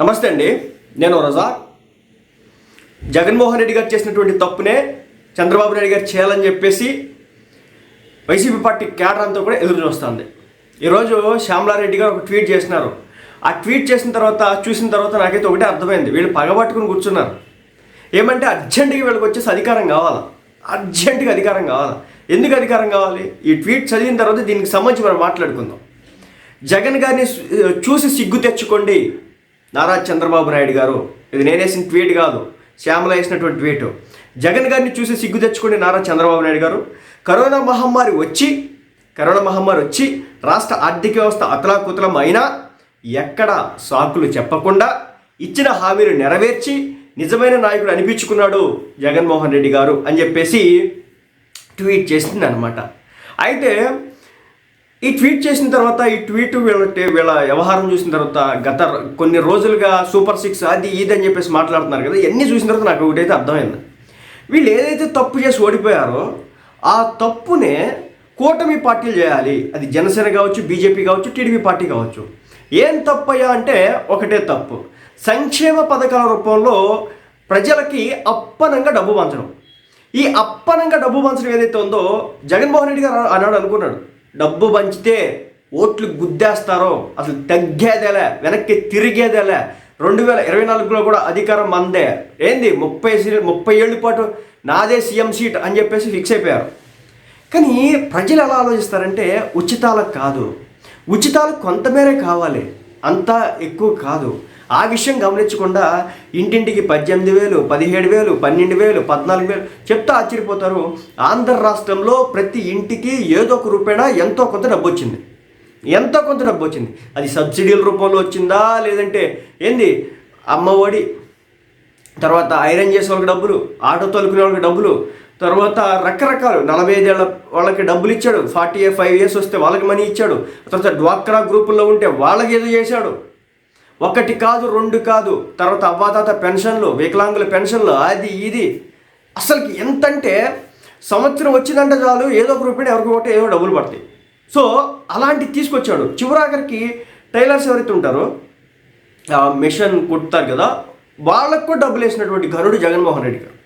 నమస్తే అండి. నేను రజా. జగన్మోహన్ రెడ్డి గారు చేసినటువంటి తప్పునే చంద్రబాబు నాయుడు గారు చేయాలని చెప్పేసి వైసీపీ పార్టీ క్యాడర్ అంతా కూడా ఎదురు చూస్తుంది. ఈరోజు శ్యామలారెడ్డి గారు ఒక ట్వీట్ చేసినారు. ఆ ట్వీట్ చేసిన తర్వాత చూసిన తర్వాత నాకైతే ఒకటే అర్థమైంది. వీళ్ళు పగబట్టుకుని కూర్చున్నారు. ఏమంటే అర్జెంటుగా వీళ్ళకి వచ్చేసి అధికారం కావాలా? అర్జెంటుగా అధికారం కావాలా? ఎందుకు అధికారం కావాలి? ఈ ట్వీట్ చదివిన తర్వాత దీనికి సంబంధించి మనం మాట్లాడుకుందాం. జగన్ గారిని చూసి సిగ్గు తెచ్చుకోండి. నారా చంద్రబాబు నాయుడు గారు. ఇది నేనేసిన ట్వీట్ కాదు. శ్యామల వేసినటువంటి ట్వీట్. జగన్ గారిని చూసి సిగ్గు తెచ్చుకుని నారా చంద్రబాబు నాయుడు గారు. కరోనా మహమ్మారి వచ్చి కరోనా మహమ్మారి వచ్చి రాష్ట్ర ఆర్థిక వ్యవస్థ అతలాకుతలం అయినా ఎక్కడ సాకులు చెప్పకుండా ఇచ్చిన హామీలు నెరవేర్చి నిజమైన నాయకుడు అనిపించుకున్నాడు జగన్మోహన్ రెడ్డి గారు అని చెప్పేసి ట్వీట్ చేసింది అనమాట అయితే ఈ ట్వీట్ చేసిన తర్వాత ఈ ట్వీట్ వీళ్ళ వీళ్ళ వ్యవహారం చూసిన తర్వాత గత కొన్ని రోజులుగా సూపర్ సిక్స్ అది ఇది అని చెప్పేసి మాట్లాడుతున్నారు కదా ఇవన్నీ చూసిన తర్వాత నాకు ఒకటైతే అర్థమైంది. వీళ్ళు ఏదైతే తప్పు చేసి ఓడిపోయారో ఆ తప్పునే కూటమి పార్టీలు చేయాలి. అది జనసేన కావచ్చు బీజేపీ కావచ్చు టీడీపీ పార్టీ కావచ్చు. ఏం తప్పయ్యా అంటే ఒకటే తప్పు. సంక్షేమ పథకాల రూపంలో ప్రజలకి అప్పనంగా డబ్బు పంచడం. ఈ అప్పనంగా డబ్బు పంచడం ఏదైతే ఉందో జగన్మోహన్ రెడ్డి గారు అన్నాడు అనుకున్నాడు. డబ్బు పంచితే ఓట్లు గుద్దేస్తారో అసలు తగ్గేదేలే వెనక్కి తిరిగేదేలే. రెండు వేల ఇరవై నాలుగులో కూడా అధికారం మందే. ఏంది? ముప్పై సీ- ముప్పై ఏళ్ళ పాటు నాదే సీఎం సీట్ అని చెప్పేసి ఫిక్స్ అయిపోయారు. కానీ ప్రజలు ఎలా ఆలోచిస్తారంటే ఉచితాలకు కాదు. ఉచితాలు కొంతమేరే కావాలి. అంతా ఎక్కువ కాదు. ఆ విషయం గమనించకుండా ఇంటింటికి పద్దెనిమిది వేలు పదిహేడు వేలు పన్నెండు వేలు పద్నాలుగు వేలు చెప్తే ఆశ్చర్యపోతారు. ఆంధ్ర రాష్ట్రంలో ప్రతి ఇంటికి ఏదో ఒక రూపేణా ఎంతో కొంత డబ్బు వచ్చింది. ఎంతో కొంత డబ్బు వచ్చింది. అది సబ్సిడీల రూపంలో వచ్చిందా లేదంటే ఏంది? అమ్మఒడి తర్వాత ఐరన్ చేసే వాళ్ళకి డబ్బులు ఆటో తొలుకునే వాళ్ళకి డబ్బులు తర్వాత రకరకాలు నలభై ఐదేళ్ళ వాళ్ళకి డబ్బులు ఇచ్చాడు. ఫార్టీ ఫైవ్ ఇయర్స్ వస్తే వాళ్ళకి మనీ ఇచ్చాడు. తర్వాత డ్వాక్రా గ్రూపుల్లో ఉంటే వాళ్ళకి ఏదో చేశాడు. ఒకటి కాదు రెండు కాదు. తర్వాత అవ్వాతాత పెన్షన్లు వికలాంగుల పెన్షన్లు అది ఇది. అసలుకి ఎంతంటే సంవత్సరం వచ్చిందంటే చాలు ఏదో ఒక రూపాయి ఎవరికి ఒకటి ఏదో డబ్బులు పడతాయి. సో అలాంటివి తీసుకొచ్చాడు. చివరాఖరికి టైలర్స్ ఎవరైతే ఉంటారో మిషన్ కుడతారు కదా వాళ్ళకు కూడా డబ్బులు వేసినటువంటి ఘనుడు జగన్మోహన్ రెడ్డి గారు.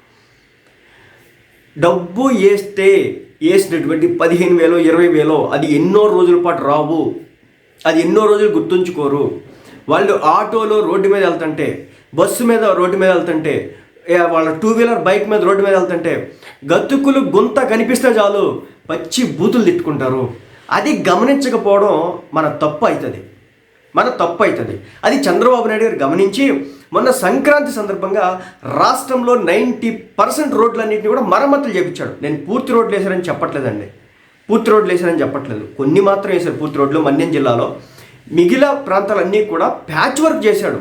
డబ్బు వేస్తే వేసినటువంటి పదిహేను వేలో ఇరవై వేలో అది ఎన్నో రోజుల పాటు రావు. అది ఎన్నో రోజులు గుర్తుంచుకోరు. వాళ్ళు ఆటోలో రోడ్డు మీద వెళ్తుంటే బస్సు మీద రోడ్డు మీద వెళ్తుంటే వాళ్ళ టూ వీలర్ బైక్ మీద రోడ్డు మీద వెళ్తుంటే గతుకులు గుంత కనిపిస్తే చాలు పచ్చి బూతులు తిట్టుకుంటారు. అది గమనించకపోవడం మన తప్పు అవుతుంది మన తప్పు అవుతుంది అది చంద్రబాబు నాయుడు గారు గమనించి మొన్న సంక్రాంతి సందర్భంగా రాష్ట్రంలో నైంటీ పర్సెంట్ రోడ్లన్నింటినీ కూడా మరమ్మతులు చేపించాడు. నేను పూర్తి రోడ్లు వేశారని చెప్పట్లేదండి. పూర్తి రోడ్లు వేశారని చెప్పట్లేదు. కొన్ని మాత్రం వేశారు పూర్తి రోడ్లు. మన్యం జిల్లాలో మిగిలిన ప్రాంతాలన్నీ కూడా ప్యాచ్ వర్క్ చేశాడు.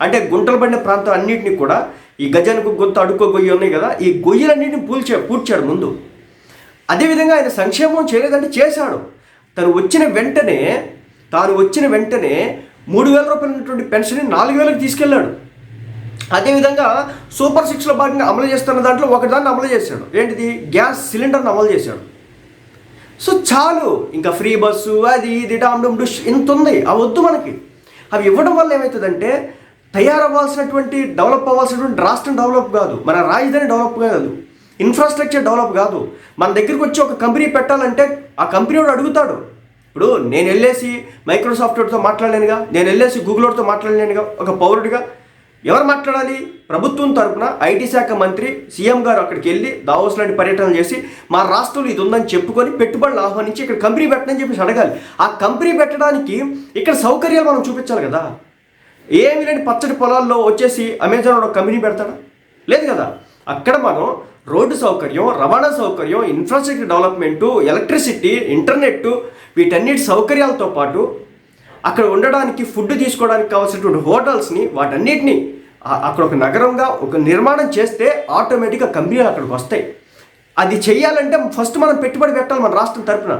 అంటే గుంటలు పడిన ప్రాంతం అన్నింటినీ కూడా ఈ గజానికి గొంతు అడుక్కో గొయ్యి ఉన్నాయి కదా ఈ గొయ్యలన్నింటినీ పూల్చే పూడ్చాడు ముందు. అదేవిధంగా ఆయన సంక్షేమం చేయలేదంటే చేశాడు. తను వచ్చిన వెంటనే తాను వచ్చిన వెంటనే మూడు వేల రూపాయలు ఉన్నటువంటి పెన్షన్ని నాలుగు వేలకు తీసుకెళ్ళాడు. అదేవిధంగా సూపర్ సిక్స్లో భాగంగా అమలు చేస్తున్న దాంట్లో ఒకదాన్ని అమలు చేశాడు. ఏంటిది? గ్యాస్ సిలిండర్ని అమలు చేశాడు. సో చాలు. ఇంకా ఫ్రీ బస్సు అది ఇది డామ్ డుష్ ఇంత ఉంది అవి వద్దు మనకి. అవి ఇవ్వడం వల్ల ఏమవుతుందంటే తయారవ్వాల్సినటువంటి డెవలప్ అవ్వాల్సినటువంటి రాష్ట్రం డెవలప్ కాదు. మన రాజధాని డెవలప్ కాదు. ఇన్ఫ్రాస్ట్రక్చర్ డెవలప్ కాదు. మన దగ్గరికి వచ్చి ఒక కంపెనీ పెట్టాలంటే ఆ కంపెనీ వాడు అడుగుతాడు. ఇప్పుడు నేను వెళ్ళేసి మైక్రోసాఫ్ట్వేర్తో మాట్లాడలేనుగా. నేను వెళ్ళేసి గూగుల్తో మాట్లాడలేనుగా. ఒక పౌరుడిగా. ఎవరు మాట్లాడాలి? ప్రభుత్వం తరపున ఐటీ శాఖ మంత్రి సీఎం గారు అక్కడికి వెళ్ళి దావోస్ లాంటి పర్యటన చేసి మా రాష్ట్రంలో ఇది ఉందని చెప్పుకొని పెట్టుబడులు ఆహ్వానించి ఇక్కడ కంపెనీ పెట్టనని చెప్పేసి అడగాలి. ఆ కంపెనీ పెట్టడానికి ఇక్కడ సౌకర్యాలు మనం చూపించాలి కదా. ఏమి లేని పచ్చడి పొలాల్లో వచ్చేసి అమెజాన్ ఒక కంపెనీ పెడతాడా? లేదు కదా. అక్కడ మనం రోడ్డు సౌకర్యం రవాణా సౌకర్యం ఇన్ఫ్రాస్ట్రక్చర్ డెవలప్మెంటు ఎలక్ట్రిసిటీ ఇంటర్నెట్ వీటన్నిటి సౌకర్యాలతో పాటు అక్కడ ఉండడానికి ఫుడ్ తీసుకోవడానికి కావాల్సినటువంటి హోటల్స్ని వాటన్నిటిని అక్కడ ఒక నగరంగా ఒక నిర్మాణం చేస్తే ఆటోమేటిక్గా కంపెనీలు అక్కడికి వస్తాయి. అది చెయ్యాలంటే ఫస్ట్ మనం పెట్టుబడి పెట్టాలి మన రాష్ట్రం తరపున.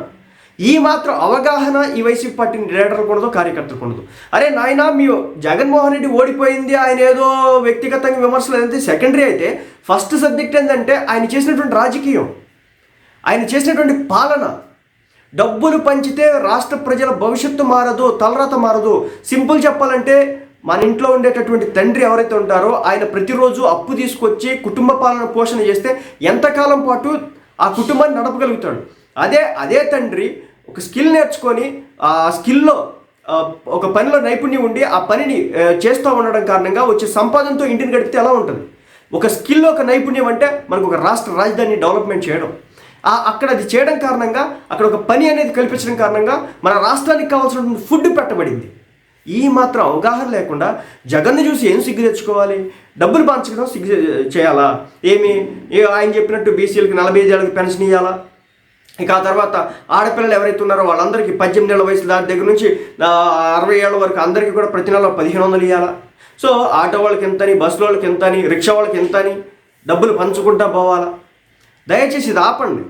ఈ మాత్రం అవగాహన ఈ వైసీపీ పార్టీ లీడర్లకు ఉండదు కార్యకర్తలకు ఉండదు. అరే నాయనా మీ జగన్మోహన్ రెడ్డి ఓడిపోయింది ఆయన ఏదో వ్యక్తిగతంగా విమర్శలు అనేది సెకండరీ అయితే ఫస్ట్ సబ్జెక్ట్ ఏంటంటే ఆయన చేసినటువంటి రాజకీయం. ఆయన చేసినటువంటి పాలన. డబ్బులు పంచితే రాష్ట్ర ప్రజల భవిష్యత్తు మారదు తలరాత మారదు. సింపుల్ చెప్పాలంటే మన ఇంట్లో ఉండేటటువంటి తండ్రి ఎవరైతే ఉంటారో ఆయన ప్రతిరోజు అప్పు తీసుకొచ్చి కుటుంబ పాలన పోషణ చేస్తే ఎంతకాలం పాటు ఆ కుటుంబాన్ని నడపగలుగుతాడు? అదే అదే తండ్రి ఒక స్కిల్ నేర్చుకొని ఆ స్కిల్లో ఒక పనిలో నైపుణ్యం ఉండి ఆ పనిని చేస్తూ ఉండడం కారణంగా వచ్చే సంపాదనతో ఇంటిని గడిపితే ఎలా ఉంటుంది? ఒక స్కిల్లో ఒక నైపుణ్యం అంటే మనకు ఒక రాష్ట్ర రాజధాని డెవలప్మెంట్ చేయడం. అక్కడ అది చేయడం కారణంగా అక్కడ ఒక పని అనేది కల్పించడం కారణంగా మన రాష్ట్రానికి కావాల్సిన ఫుడ్ పెట్టబడింది. ఈ మాత్రం అవగాహన లేకుండా జగన్ను చూసి ఏం సిగ్గు తెచ్చుకోవాలి? డబ్బులు పంచడం సిగ్గు చేయాలా? ఏమి? ఆయన చెప్పినట్టు బీసీలకు నలభై ఐదు ఏళ్ళకి పెన్షన్ ఇవ్వాలా ఇక ఆ తర్వాత ఆడపిల్లలు ఎవరైతే ఉన్నారో వాళ్ళందరికీ పద్దెనిమిది ఏళ్ళ వయసు దాని దగ్గర నుంచి అరవై ఏళ్ళ వరకు అందరికీ కూడా ప్రతి నెల పదిహేను వందలు ఇవ్వాలా సో ఆటో వాళ్ళకి ఎంతని బస్సు వాళ్ళకి ఎంతని రిక్షా వాళ్ళకి ఎంతని డబ్బులు పంచుకుంటా పోవాలా? దయచేసి ఇది ఆపండి.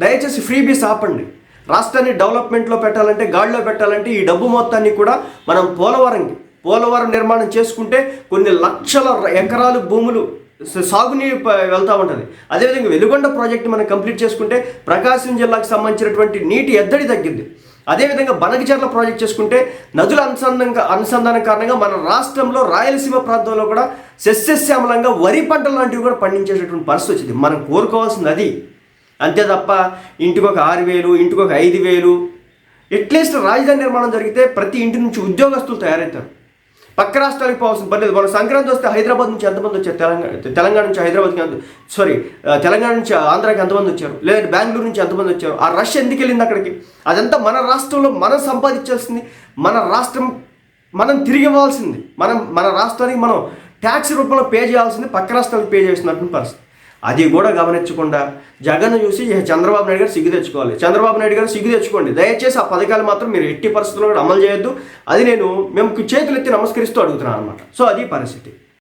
దయచేసి ఫ్రీ బీస్ ఆపండి. రాష్ట్రాన్ని డెవలప్మెంట్లో పెట్టాలంటే గాడిలో పెట్టాలంటే ఈ డబ్బు మొత్తాన్ని కూడా మనం పోలవరంకి పోలవరం నిర్మాణం చేసుకుంటే కొన్ని లక్షల ఎకరాలు భూములు స- సాగునీరు వెళ్తూ ఉంటుంది. అదేవిధంగా వెలుగొండ ప్రాజెక్ట్ మనం కంప్లీట్ చేసుకుంటే ప్రకాశం జిల్లాకు సంబంధించినటువంటి నీటి ఎద్దడి తగ్గింది. అదేవిధంగా బనకచర్ల ప్రాజెక్ట్ చేసుకుంటే నదుల అనుసంధానం అనుసంధానం కారణంగా మన రాష్ట్రంలో రాయలసీమ ప్రాంతంలో కూడా సస్యశ్యామలంగా వరి పంటలు లాంటివి కూడా పండించేటటువంటి పరిస్థితి వచ్చింది. మనం కోరుకోవాల్సింది అది అంతే తప్ప ఇంటికి ఒక ఆరు వేలు ఇంటికి ఒక ఐదు వేలు ఎట్లీస్ట్ రాజధాని నిర్మాణం జరిగితే ప్రతి ఇంటి నుంచి ఉద్యోగస్తులు తయారవుతారు. పక్క రాష్ట్రానికి పోవాల్సిన పర్లేదు మనం సంక్రాంతి వస్తే హైదరాబాద్ నుంచి ఎంతమంది వచ్చారు? తెలంగాణ తెలంగాణ నుంచి హైదరాబాద్కి ఎంత సారీ తెలంగాణ నుంచి ఆంధ్రాకి ఎంతమంది వచ్చారు? లేదంటే బెంగళూరు నుంచి ఎంతమంది వచ్చారు? ఆ రష్ ఎందుకు వెళ్ళింది అక్కడికి? అదంతా మన రాష్ట్రంలో మనం సంపాదించాల్సింది మన రాష్ట్రం మనం తిరిగి ఇవ్వాల్సింది. మనం మన రాష్ట్రానికి మనం ట్యాక్స్ రూపంలో పే చేయాల్సింది పక్క రాష్ట్రాలకు పే చేస్తున్నటువంటి పరిస్థితి. అది కూడా గమనించకుండా జగన్ చూసి చంద్రబాబు నాయుడు గారు సిగ్గు తెచ్చుకోవాలి. చంద్రబాబు నాయుడు గారు సిగ్గు తెచ్చుకోండి. దయచేసి ఆ పథకాలు మాత్రం మీరు ఎట్టి పరిస్థితుల్లో కూడా అమలు చేయొద్దు. అది నేను మేము చేతులు ఎత్తి నమస్కరిస్తూ అడుగుతున్నాను అనమాట సో అది పరిస్థితి.